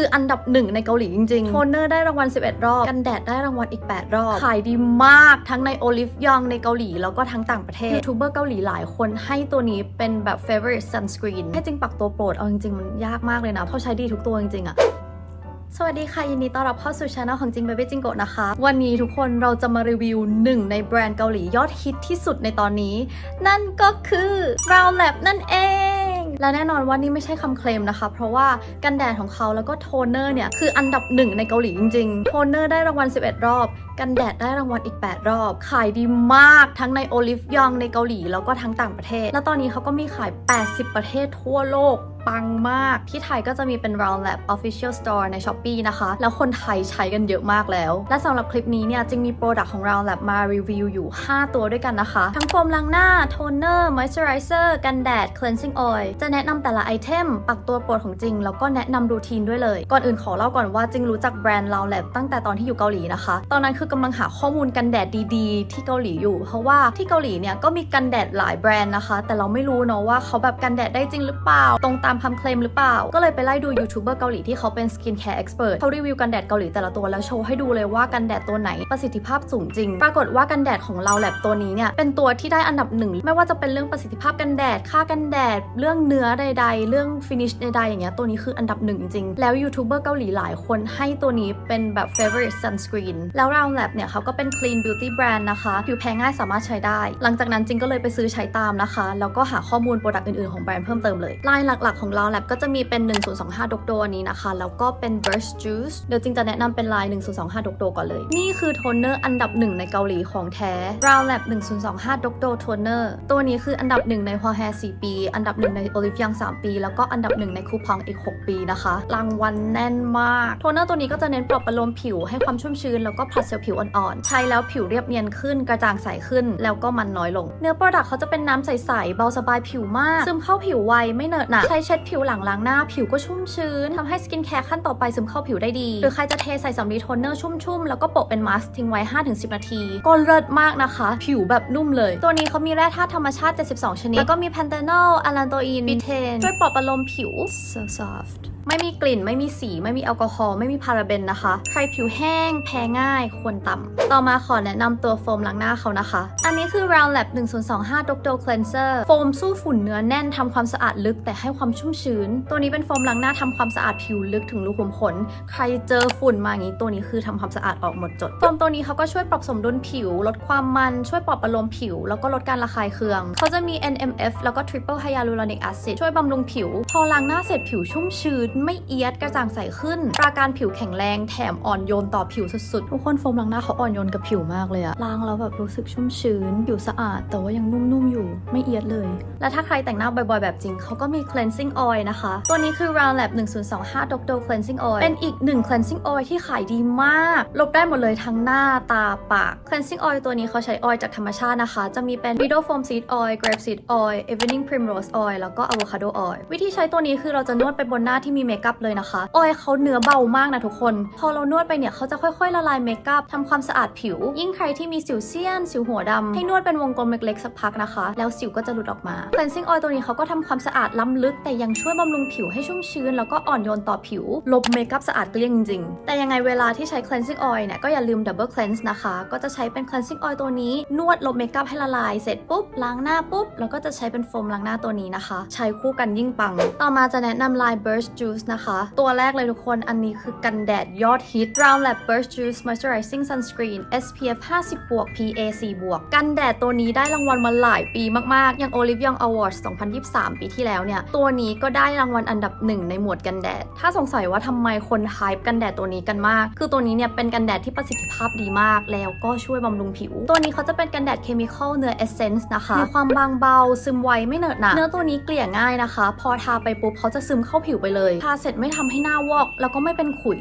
คืออันดับหนึ่งในเกาหลีจริงๆ โทนเนอร์ได้รางวัล 11 รอบ กันแดดได้รางวัลอีก 8 รอบ ขายดีมากทั้งในโอลิฟยองในเกาหลี แล้วก็ทั้งต่างประเทศยูทูบเบอร์เกาหลีหลายคนให้ตัวนี้เป็นแบบ favorite sunscreen ให้จริงปักตัวโปรด เอาจริงๆ มันยากมากเลยนะเพราะใช้ดีทุกตัวจริงๆอะสวัสดีค่ะ ยินดีต้อนรับเข้าสู่ช anel ของจิงเบ b ี j จิงโกะนะคะ วันนี้ทุกคนเราจะมารีวิวหนึ่งในแบรนด์เกาหลียอดฮิตที่สุดในตอนนี้ นั่นก็คือ Brow Lab นั่นเอง และแน่นอนว่านี่ไม่ใช่คำเคลมนะคะ เพราะว่ากันแดดของเขาแล้วก็โทนเนอร์เนี่ยคืออันดับหนึ่งในเกาหลีจริงๆ โทนเนอร์ได้รางวัล 11 รอบ กันแดดได้รางวัลอีก 8 รอบ ขายดีมากทั้งในโอลิฟยองในเกาหลี แล้วก็ทั้งต่างประเทศ แล้วตอนนี้เขาก็มีขาย 80 ประเทศทั่วโลกปังมาก ที่ไทยก็จะมีเป็น Round Lab Official Store ใน s h อ p e e นะคะ แล้วคนไทยใช้กันเยอะมากแล้ว และสำหรับคลิปนี้เนี่ยจึงมีโปรดักต์ของ Round Lab มารีวิวอยู่ 5 ตัวด้วยกันนะคะ ทั้งโฟมล้างหน้า โทนเนอร์ มอยส์เจอไรเซอร์ กันแดด cleansing oil จะแนะนำแต่ละไอเทม ปักตัวโปรดของจริง แล้วก็แนะนำรูทีนด้วยเลย ก่อนอื่นขอเล่าก่อนว่าจริงรู้จักแบรนด์ Round Lab ตั้งแต่ตอนที่อยู่เกาหลีนะคะ ตอนนั้นคือกำลังหาข้อมูลกันแดดดีๆ ที่เกาหลีอยู่ เพราะว่าที่เกาหลีเนี่ยก็มีกันแดดหลายแบรนด์นะคะ แต่เราไม่รู้เนาะว่าเขาแบบกันแดดได้จริงหรือเปล่า ตรงตามคำเคลมหรือเปล่า ก็เลยไปไล่ดูยูทูบเบอร์เกาหลีที่เขาเป็นสกินแคร์เอ็กซ์เพรสเขารีวิวกันแดดเกาหลีแต่ละตัวแล้วโชว์ให้ดูเลยว่ากันแดดตัวไหนประสิทธิภาพสูงจริง ปรากฏว่ากันแดดของเราแลบตัวนี้เนี่ยเป็นตัวที่ได้อันดับหนึ่งไม่ว่าจะเป็นเรื่องประสิทธิภาพกันแดดค่ากันแดด เรื่องเนื้อใด ๆ เรื่องฟินิชใดๆอย่างเงี้ยตัวนี้คืออันดับหนึ่งจริงแล้วยูทูบเบอร์เกาหลีหลายคนให้ตัวนี้เป็นแบบ favorite sunscreen แล้ว Round Lab เนี่ยเขาก็เป็น clean beauty brand นะคะผิวแพ้ง่ายสามารถใช้ได้ หลังจากนั้นจิงก็เลยไปซื้อใช้ตามนะคะ แล้วก็หาข้อมูลโปรดักต์อื่นๆของแบรนด์เพิ่มเติมเลยลายหลักๆของ Round Lab ก็จะมีเป็น 1025ดกโดนี้นะคะ แล้วก็เป็น burst juice เดี๋ยวจิงจะแนะนำเป็นลาย 1025ดกโดก่อนเลย นี่คือโทนเนอร์อันดับหนึ่งในเกาหลีของแท้ Round Lab 1025ดกโดโทนเนอร์ตัวนี้คืออันดับหนึ่งใน Hua Hair 4ปี อันดับหนึ่งใน Olive Young 3ปี แล้วก็อันดับหนึ่งในคูพองอีก 6 ปีนะคะรางวัลแน่นมากโทนเนอร์ตัวนี้ก็จะเน้นปลอบประโลมผิวให้ความชุ่มชื้นแล้วก็ผัดเซลล์ผิวอ่อนๆ ใช้แล้วผิวเรียบเนียนขึ้นกระจ่างใสขึ้น แล้วก็มันน้อยลง เนื้อโปรดักต์เขาจะเป็นน้ำใสๆเบาสบายผิวมาก ซึมเข้าผิวไวไม่เหนอะหนะใช้เช็ดผิวหลังล้างหน้าผิวก็ชุ่มชื้นทำให้สกินแคร์ขั้นต่อไปซึมเข้าผิวได้ดี หรือใครจะเทใส่สำลีโทนเนอร์ชุ่มๆ แล้วก็โปะเป็นมาสก์ทิ้งไว้ 5-10 นาที ก็เลิศมากนะคะ ผิวแบบนุ่มเลย ตัวนี้เขามีแร่ธาตุธรรมชาติ 72 ชนิด แล้วก็มีแพนเทนอลอะลันโตอินบีเทนช่วยปลอบประโลมผิว so soft ไม่มีกลิ่น ไม่มีสี ไม่มีแอลกอฮอล์ไม่มีพาราเบนนะคะ ใครผิวแห้ง แพ้ง่ายควรต่ำต่อมาขอแนะนำตัวโฟมล้างหน้าเขานะคะ อันนี้คือ Round Lab 1025 Doctor Cleanser โฟมสู้ฝุ่นเนื้อแน่นทำความสะอาดลึกแต่ให้ความชุ่มชื้น ตัวนี้เป็นโฟมล้างหน้าทำความสะอาดผิวลึกถึงรูขุมขน ใครเจอฝุ่นมาอย่างนี้ตัวนี้คือทำความสะอาดออกหมดจด โฟมตัวนี้เขาก็ช่วยปรับสมดุลผิว ลดความมัน ช่วยปลอบประโลมผิว แล้วก็ลดการระคายเคือง เขาจะมี NMF แล้วก็ Triple Hyaluronic Acid ช่วยบำรุงผิว พอล้างหน้าเสร็จผิวชุ่มชื้นไม่เอียดกระจ่างใสขึ้นปราการผิวแข็งแรงแถมอ่อนโยนต่อผิวสุดๆ ทุกคนโฟมล้างหน้าเขาอ่อนโยนกับผิวมากเลยอะล้างแล้วแบบรู้สึกชุ่มชื้นผิวสะอาด แต่ว่ายังนุ่มๆอยู่ไม่เอียดเลย และถ้าใครแต่งหน้าบ่อยๆ แบบจริงเขาก็มี cleansing oil นะคะ ตัวนี้คือ Round Lab 1025 Doctor Cleansing Oil เป็นอีกหนึ่ง cleansing oil ที่ขายดีมาก ลบได้หมดเลยทั้งหน้าตาปาก cleansing oil ตัวนี้เขาใช้ออยล์จากธรรมชาตินะคะ จะมีเป็น Widow Foam Seed Oil Grape Seed Oil Evening Primrose Oil แล้วก็ Avocado Oil วิธีใช้ตัวนี้คือเราจะนวดไปบนหน้าที่มีเมคอัพเลยนะคะออยเขาเนื้อเบามากนะทุกคน พอเรานวดไปเนี่ยเขาจะค่อยๆ ละลายเมคอัพทำความสะอาดผิว ยิ่งใครที่มีสิวเซียน สิวหัวดำให้นวดเป็นวงกลมเล็กๆสักพักนะคะ แล้วสิวก็จะหลุดออกมา cleansing oil ตัวนี้เขาก็ทำความสะอาดล้ำลึก แต่ยังช่วยบำรุงผิวให้ชุ่มชื้น แล้วก็อ่อนโยนต่อผิว ลบเมคอัพสะอาดเกลี้ยงจริงๆแต่ยังไงเวลาที่ใช้ cleansing oil เนี่ยก็อย่าลืม double cleanse นะคะ ก็จะใช้เป็น cleansing oil ตัวนี้ นวดลบเมคอัพให้ละลายเสร็จปุ๊บล้างหน้าปุ๊บแล้วก็จะใช้เป็นโฟมล้างหน้าตัวนี้นะคะ ใช้คู่กันยิ่งปัง ต่อมาจะแนะนำลาย burst juice นะคะ ตัวแรกเลยทุกคน อันนี้คือกันแดดยอดฮิต Round Lab burst juice moisturizing sunscreen SPF 50บวก PA 4บวก กันแดดตัวนี้ได้รางวัลมาหลายปีมาก ๆ อย่าง Olive Young Awards 2023 ปีที่แล้วเนี่ย ตัวนี้ก็ได้รางวัลอันดับหนึ่งในหมวดกันแดด ถ้าสงสัยว่าทำไมคนไฮป์กันแดดตัวนี้กันมาก คือตัวนี้เนี่ยเป็นกันแดดที่ประสิทธิภาพดีมาก แล้วก็ช่วยบำรุงผิว ตัวนี้เขาจะเป็นกันแดดเคมีคอลเนื้อเอเซนส์นะคะ มีความบางเบา ซึมไวไม่เหนอะหนะ เนื้อตัวนี้เกลี่ยง่ายนะคะ พอทาไปปุ๊บเขาจะซึมเข้าผิวไปเลยทาเสร็จไม่ทำให้หน้าวอก แล้วก็ไม่เป็นขุย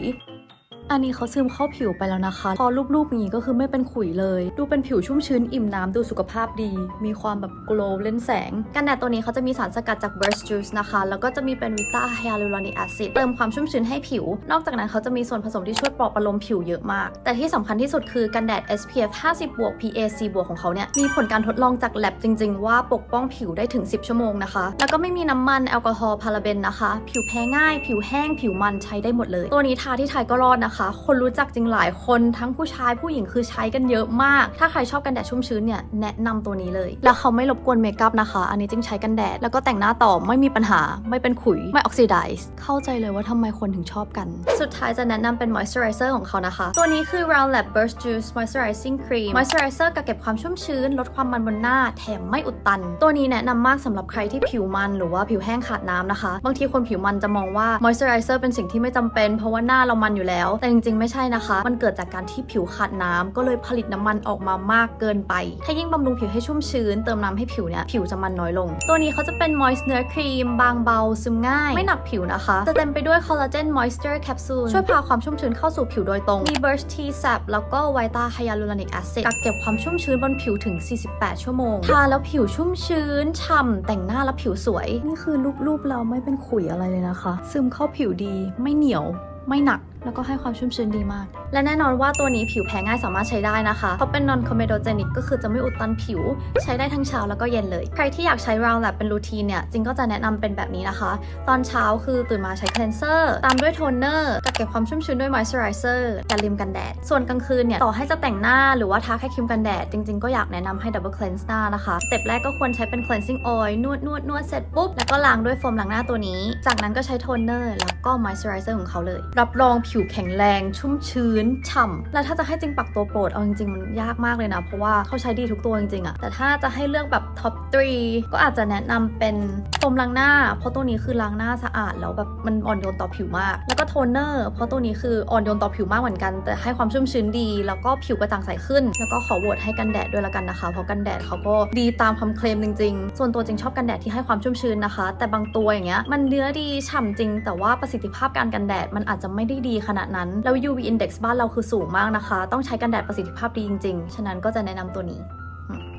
อันนี้เขาซึมเข้าผิวไปแล้วนะคะ พอรูปๆนี้ก็คือไม่เป็นขุยเลย ดูเป็นผิวชุ่มชื้นอิ่มน้ำดูสุขภาพดี มีความแบบโกลว์เล่นแสง กันแดดตัวนี้เขาจะมีสารสกัดจาก burst juice นะคะ แล้วก็จะมีเป็นวิตาไฮยาลูรอนิกแอซิดเติมความชุ่มชื้นให้ผิว นอกจากนั้นเขาจะมีส่วนผสมที่ช่วยปลอบประโลมผิวเยอะมาก แต่ที่สำคัญที่สุดคือกันแดด SPF 50บวก PAC บวกของเขาเนี่ยมีผลการทดลองจาก lab จริง ๆ ว่าปกป้องผิวได้ถึง 10 ชั่วโมงนะคะ แล้วก็ไม่มีน้ำมันแอลกอฮอล์พาราเบนนะคะ ผิวแพ้ง่าย ผิวแห้งผิวมันใช้ได้หมดเลย ตัวนี้ทาที่ไทยก็รอดนะคะคนรู้จักจริงหลายคนทั้งผู้ชายผู้หญิงคือใช้กันเยอะมาก ถ้าใครชอบกันแดดชุ่มชื้นเนี่ยแนะนำตัวนี้เลย แล้วเขาไม่รบกวนเมคอัพนะคะ อันนี้จริงใช้กันแดด แล้วก็แต่งหน้าต่อไม่มีปัญหา ไม่เป็นขุย ไม่ออกซิไดซ์เข้าใจเลยว่าทำไมคนถึงชอบกัน สุดท้ายจะแนะนำเป็น moisturizer ของเขานะคะ ตัวนี้คือ Round Lab Burst Juice Moisturizing Cream Moisturizer กักเก็บความชุ่มชื้น ลดความมันบนหน้า แถมไม่อุดตัน ตัวนี้แนะนำมากสำหรับใครที่ผิวมันหรือว่าผิวแห้งขาดน้ำนะคะ บางทีคนผิวมันจะมองว่า moisturizer เป็นสิ่งที่ไม่จำเป็น เพราะว่าหน้าเรามันอยู่แล้ว แต่จริงๆ ไม่ใช่นะคะ มันเกิดจากการที่ผิวขาดน้ำก็เลยผลิตน้ำมันออกมามากเกินไป ถ้ายิ่งบำรุงผิวให้ชุ่มชื้น เติมน้ำให้ผิวเนี่ย ผิวจะมันน้อยลง ตัวนี้เขาจะเป็น moist เนื้อครีมบางเบาซึมง่าย ไม่หนักผิวนะคะ จะเต็มไปด้วยคอลลาเจน moisture capsule ช่วยพาความชุ่มชื้นเข้าสู่ผิวโดยตรง มี burst T sap แล้วก็ไวต้าไฮยาลูรอนิกแอซิดกักเก็บความชุ่มชื้นบนผิวถึง 48 ชั่วโมง ทาแล้วผิวชุ่มชื้นฉ่ำแต่งหน้าแล้วผิวสวย นี่คือรูปๆเราไม่เป็นขุยอะไรเลยนะคะ ซึมเข้าผิวดีไม่เหนียวไม่หนักแล้วก็ให้ความชุ่มชื้นดีมาก และแน่นอนว่าตัวนี้ผิวแพ้ง่ายสามารถใช้ได้นะคะเพราะเป็น non comedogenic ก็คือจะไม่อุดตันผิว ใช้ได้ทั้งเช้าแล้วก็เย็นเลย ใครที่อยากใช้ round lab เป็นรูทีนเนี่ยจริงก็จะแนะนำเป็นแบบนี้นะคะ ตอนเช้าคือตื่นมาใช้ cleanser ตามด้วย toner กักเก็บความชุ่มชื้นด้วย moisturizer กันริมกันแดด ส่วนกลางคืนเนี่ยต่อให้จะแต่งหน้าหรือว่าทาแค่ครีมกันแดด จริง ๆก็อยากแนะนำให้ double cleanse หน้านะคะสเต็ปแรกก็ควรใช้เป็น cleansing oil นวดนวดนวดเสร็จปุ๊บแล้วก็ล้างด้วยโฟมล้างหน้าตัวนี้ จากนั้นก็ใช้ toner แล้วก็ moisturizer ของเขาเลย รับรองผิวแข็งแรง ชุ่มชื้น ฉ่ำ แล้วถ้าจะให้จริงปักตัวโปรด เอาจริงๆ มันยากมากเลยนะ เพราะว่าเขาใช้ดีทุกตัวจริงๆอะแต่ถ้าจะให้เลือกแบบท็อป3ก็อาจจะแนะนำเป็นโฟมล้างหน้า เพราะตัวนี้คือล้างหน้าสะอาดแล้วแบบมันอ่อนโยนต่อผิวมาก แล้วก็โทนเนอร์ เพราะตัวนี้คืออ่อนโยนต่อผิวมากเหมือนกัน แต่ให้ความชุ่มชื้นดี แล้วก็ผิวกระจ่างใสขึ้น แล้วก็ขอโหวตให้กันแดดด้วยละกันนะคะ เพราะกันแดดเขาก็ดีตามคำเคลมจริงๆ ส่วนตัวจริงชอบกันแดดที่ให้ความชุ่มชื้นนะคะ แต่บางตัวอย่างเงี้ยมันเนื้อดีฉ่ำจริง แต่ว่าประสิทธิภาพการกันแดดมันอาจจะไม่ได้ดีขนาดนั้น แล้ว UV index บ้านเราคือสูงมากนะคะ ต้องใช้กันแดดประสิทธิภาพดีจริง ๆ ฉะนั้นก็จะแนะนำตัวนี้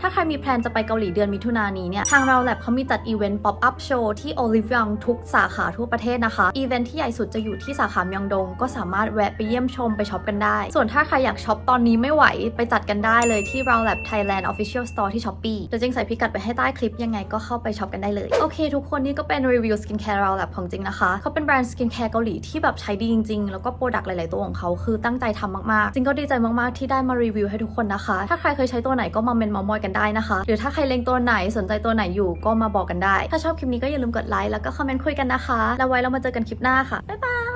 ถ้าใครมีแพลนจะไปเกาหลีเดือนมิถุนายนนี้เนี่ย ทางเราแลบเขามีจัดอีเวนต์ป๊อปอัพโชว์ที่โอลิฟยองทุกสาขาทั่วประเทศนะคะ อีเวนต์ที่ใหญ่สุดจะอยู่ที่สาขามยองดง ก็สามารถแวะไปเยี่ยมชมไปช็อปกันได้ ส่วนถ้าใครอยากช็อปตอนนี้ไม่ไหวไปจัดกันได้เลยที่เราแลบ Thailand Official Store ที่ Shopee เดี๋ยวจิงใส่พิกัดไปให้ใต้คลิปยังไงก็เข้าไปช็อปกันได้เลย โอเค ทุกคนนี่ก็เป็นรีวิวสกินแคร์เราแลบของจริงนะคะเขาเป็นแบรนด์สกินแคร์เกาหลีที่แบบใช้ดีจริงๆ แล้วก็โปรดักต์หลายๆตัวของเขาคือตั้งใจทำมากๆจริงก็ดีใจมากๆที่ได้มารีวิวให้ทุกคนนะคะ ถ้าใครเคยใช้ตัวไหนก็มาเมนมามอยกันได้นะคะ หรือถ้าใครเล็งตัวไหนสนใจตัวไหนอยู่ก็มาบอกกันได้ ถ้าชอบคลิปนี้ก็อย่าลืมกดไลค์แล้วก็คอมเมนต์คุยกันนะคะ แล้วไว้เรามาเจอกันคลิปหน้าค่ะบ๊ายบาย